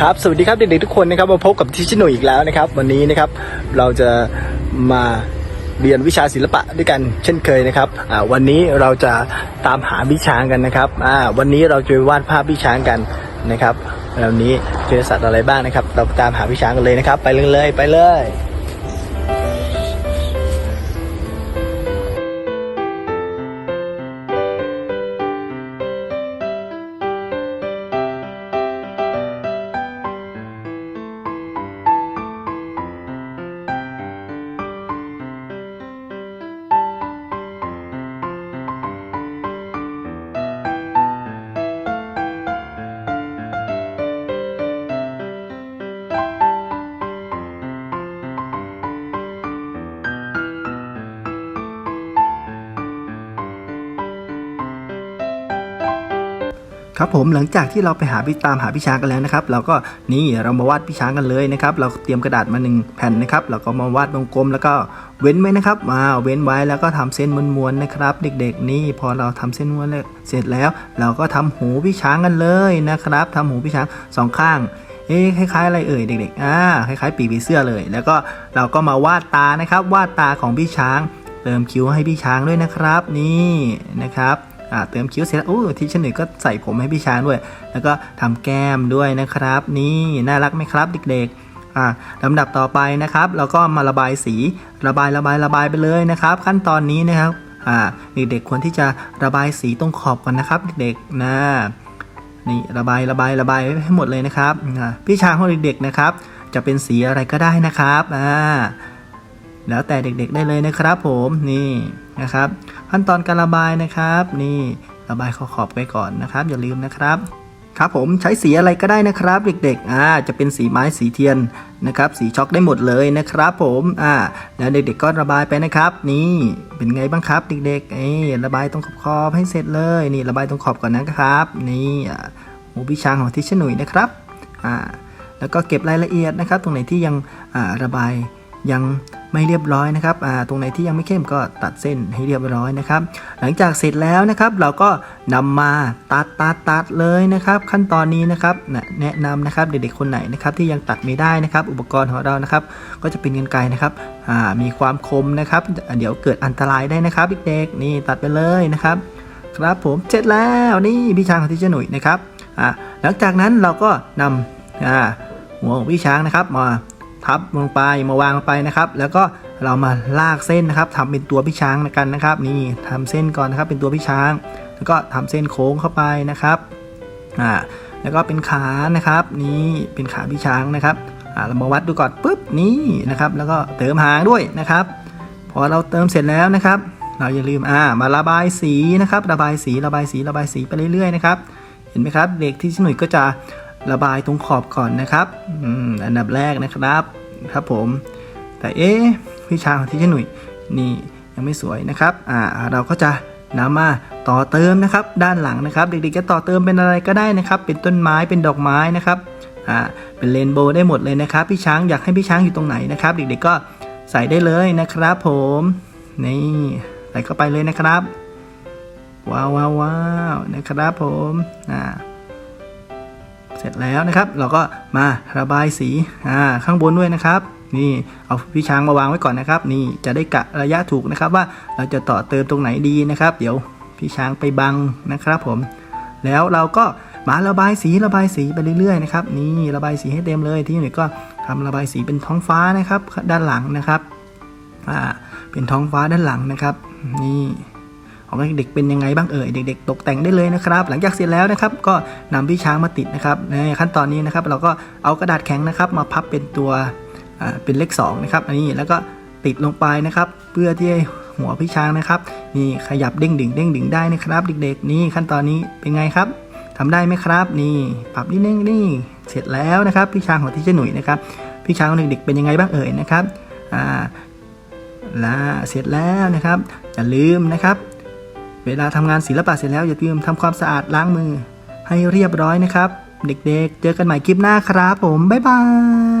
ครับ สวัสดีครับเด็กๆทุกคนนะครับมาพบกับทิชหนุ่อีกแล้วนะครับ วันนี้นะครับเราจะมาเรียนวิชาศิลปะด้วยกันเช่นเคยนะครับวันนี้เราจะตามหาพี่ช้างกันนะครับวันนี้เราจะวาดภาพพี่ช้างกันนะครับวันนี้เจอสัตว์อะไรบ้างนะครับ เราตามหาพี่ช้างกันเลยนะครับ ไปเลยไปเลย ครับผมหลังจากที่เราไปหาพี่ตามหาพี่ช้างกันแล้วนะครับ เราก็นี่เรามาวาดพี่ช้างกันเลยนะครับ เราเตรียมกระดาษมาหนึ่งแผ่นนะครับเราก็มาวาดวงกลมแล้วก็เว้นไว้นะครับมาเว้นไว้แล้วก็ทำเส้นม้วนๆนะครับ เด็กๆนี่พอเราทำเส้นม้วนเสร็จแล้ว เราก็ทำหูพี่ช้างกันเลยนะครับทำหูพี่ช้างสองข้างเอ๊ะคล้ายๆอะไรเอ่ยเด็กๆอ่าคล้ายๆปีกผีเสื้อเลย แล้วก็เราก็มาวาดตานะครับ วาดตาของพี่ช้าง เติมคิ้วให้พี่ช้างด้วยนะครับ นี่นะครับ เติมคิ้วเสร็จแล้วโอ้ที่ชั้นหนึ่งก็ใส่ผมให้พี่ช้างด้วย แล้วก็ทำแก้มด้วยนะครับ นี่น่ารักไหมครับเด็กๆอ่าลำดับต่อไปนะครับเราก็มาระบายสีระบายระบายระบายไปเลยนะครับ ขั้นตอนนี้นะครับอ่าเด็กๆควรที่จะระบายสีตรงขอบก่อนนะครับ เด็กๆนะนี่ระบายระบายระบายให้หมดเลยนะครับพี่ช้างของเด็กๆนะครับ จะเป็นสีอะไรก็ได้นะครับอ่าแล้วแต่เด็กๆได้เลยนะครับผมนี่นะครับ ขั้นตอนการระบายนะครับ นี่ระบายขอบๆไว้ก่อนนะครับ อย่าลืมนะครับครับผมใช้สีอะไรก็ได้นะครับเด็กๆอ่าจะเป็นสีไม้สีเทียนนะครับ สีช็อกได้หมดเลยนะครับ ผมอ่าแล้วเด็กๆก็ระบายไปนะครับ นี่เป็นไงบ้างครับ เด็กๆเอ้ระบายตรงขอบๆให้เสร็จเลยนี่ระบายตรงขอบก่อนนะครับ นี่หมูพิชางของทิชหนุ่ยนะครับอ่าแล้วก็เก็บรายละเอียดนะครับ ตรงไหนที่ยังอ่าระบายยัง ไม่เรียบร้อยนะครับตรงไหนที่ยังไม่เข้มก็ตัดเส้นให้เรียบร้อยนะครับ หลังจากเสร็จแล้วนะครับ เราก็นำมาตัดตัดตัดเลยนะครับ ขั้นตอนนี้นะครับแนะนำนะครับเด็กๆคนไหนนะครับที่ยังตัดไม่ได้นะครับ อุปกรณ์ของเรานะครับ ก็จะเป็นกรรไกนะครับมีความคมนะครับ เดี๋ยวเกิดอันตรายได้นะครับเด็กๆนี่ตัดไปเลยนะครับ ครับผมเสร็จแล้วนี่พี่ช้างของที่เจหนุ่ยนะครับหลังจากนั้นเราก็นำหัวของพี่ช้างนะครับมา ทับลงไปมาวางลงไปนะครับ แล้วก็เรามาลากเส้นนะครับทำเป็นตัวพี่ช้างกันนะครับ นี่ทำเส้นก่อนนะครับเป็นตัวพี่ช้าง แล้วก็ทำเส้นโค้งเข้าไปนะครับอ่าแล้วก็เป็นขานะครับ นี่เป็นขาพี่ช้างนะครับอ่าเรามาวัดดูก่อนปุ๊บนี่นะครับ แล้วก็เติมหางด้วยนะครับ พอเราเติมเสร็จแล้วนะครับ เราอย่าลืมอ่ามาระบายสีนะครับ ระบายสีระบายสีระบายสีไปเรื่อยๆนะครับเห็นไหมครับเด็กที่หนุ่ยก็จะ ระบายตรงขอบก่อนนะครับอันดับแรกนะครับครับผม แต่เอ๊ะพี่ช้างของที่หนุ่ยนี่ยังไม่สวยนะครับอ่าเราก็จะนำมาต่อเติมนะครับ ด้านหลังนะครับ เด็กๆจะต่อเติมเป็นอะไรก็ได้นะครับ เป็นต้นไม้เป็นดอกไม้นะครับอ่าเป็นเรนโบว์ได้หมดเลยนะครับ พี่ช้างอยากให้พี่ช้างอยู่ตรงไหนนะครับ เด็กๆก็ใส่ได้เลยนะครับผมนี่ใส่เข้าไปเลยนะครับ ว้าวว้าวนะครับผมอ่า เสร็จแล้วนะครับ เราก็มาระบายสีอ่าข้างบนด้วยนะครับ นี่เอาพี่ช้างมาวางไว้ก่อนนะครับ นี่จะได้กะระยะถูกนะครับ ว่าเราจะต่อเติมตรงไหนดีนะครับ เดี๋ยวพี่ช้างไปบังนะครับผม แล้วเราก็มาระบายสีระบายสีไปเรื่อยๆนะครับนี่ระบายสีให้เต็มเลยที่นี่ก็ทำระบายสีเป็นท้องฟ้านะครับ ด้านหลังนะครับอ่าเป็นท้องฟ้าด้านหลังนะครับ นี่ ของเด็กๆเป็นยังไงบ้างเอ่ยเด็กๆ ตกแต่งได้เลยนะครับ หลังจากเสร็จแล้วนะครับก็นำพี่ช้างมาติดนะครับในขั้นตอนนี้นะครับ เราก็เอากระดาษแข็งนะครับ มาพับเป็นตัวเป็นเลข2นะครับอันนี้แล้วก็ติดลงไปนะครับ เพื่อที่ให้หัวพี่ช้างนะครับนี่ขยับเด้งดึงเด้งดึงได้นะครับ เด็กๆ นี่ขั้นตอนนี้เป็นไงครับทำได้ไหมครับ นี่ปรับนิดนึงนี่เสร็จแล้วนะครับพี่ช้างของที่เจ้หนุ่ยนะครับพี่ช้างของเด็กๆเป็นยังไงบ้างเอ่ยนะครับอ่าลาเสร็จแล้วนะครับอย่าลืมนะครับ เวลาทำงานศิลปะเสร็จแล้วอย่าลืมทำความสะอาดล้างมือ ให้เรียบร้อยนะครับ เด็กๆ เจอกันใหม่คลิปหน้าครับผม บ๊ายบาย